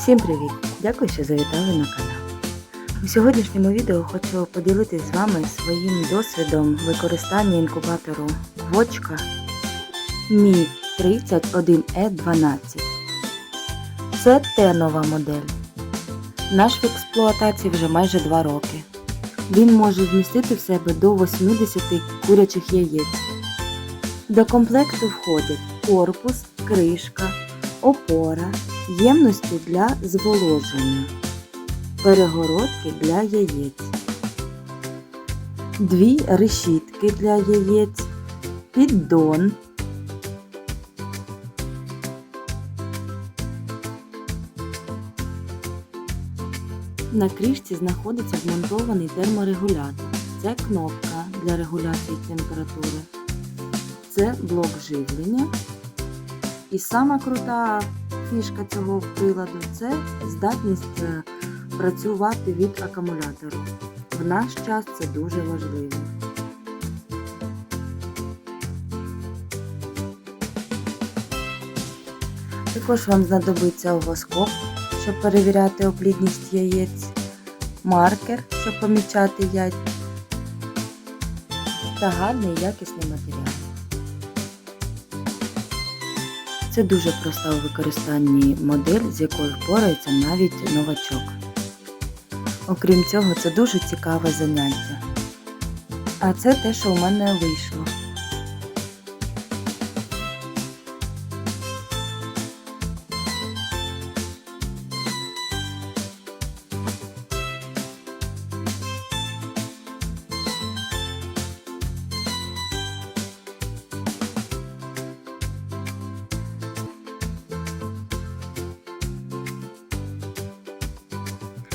Всім привіт! Дякую, що завітали на канал. У сьогоднішньому відео хочу поділитися з вами своїм досвідом використання інкубатору Вочка Mi 31E12. Це тенова модель. Наш в експлуатації вже майже 2 роки. Він може вмістити в себе до 80 курячих яєць. До комплекту входять корпус, кришка, опора, ємності для зволоження, перегородки для яєць, дві решітки для яєць, піддон, На кришці знаходиться вмонтований терморегулятор. Це кнопка для регуляції температури. Це блок живлення. І сама крута фішка цього приладу це здатність е, працювати від акумулятору. В наш час це дуже важливо. Також вам знадобиться овоскоп, щоб перевіряти оплідність яєць, маркер, щоб помічати яйця та гарний якісний матеріал. Це дуже проста у використанні модель, з якою впорається навіть новачок. Окрім цього, це дуже цікаве заняття. А це те, що у мене вийшло.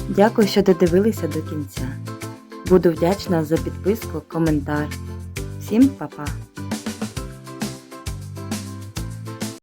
Дякую, що додивилися до кінця. Буду вдячна за підписку, коментар. Всім па-па!